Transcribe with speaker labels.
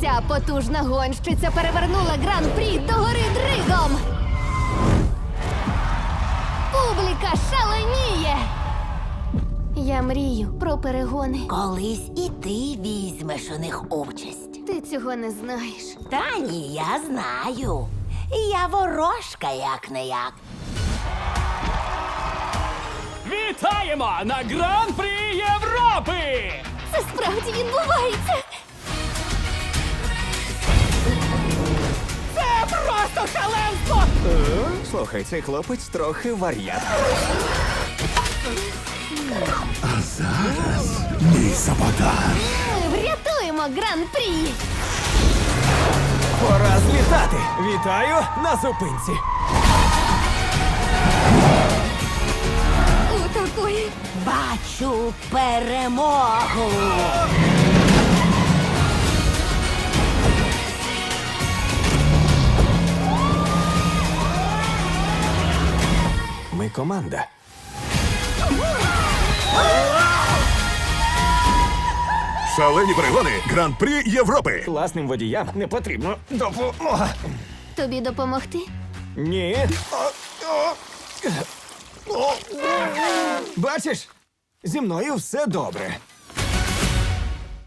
Speaker 1: Ця потужна гонщиця перевернула гран-прі до гори дригом. Публіка шаленіє. Я мрію про перегони.
Speaker 2: Колись і ти візьмеш у них участь.
Speaker 1: Ти цього не знаєш.
Speaker 2: Та ні, я знаю. Я ворожка, як не як.
Speaker 3: Вітаємо на Гран-прі Європи!
Speaker 1: Це справді відбувається.
Speaker 4: Слухай, цей хлопець трохи вар'ят.
Speaker 5: А зараз Мій саботаж.
Speaker 1: Ми врятуємо гран-прі.
Speaker 4: Пора злітати! Вітаю на зупинці!
Speaker 1: У такої
Speaker 2: Бачу перемогу.
Speaker 4: Ми команда.
Speaker 5: Шалені перегони Гран-прі Європи.
Speaker 4: Класним водіям не потрібно допомога.
Speaker 1: тобі допомогти.
Speaker 4: Ні. Бачиш, зі мною все добре.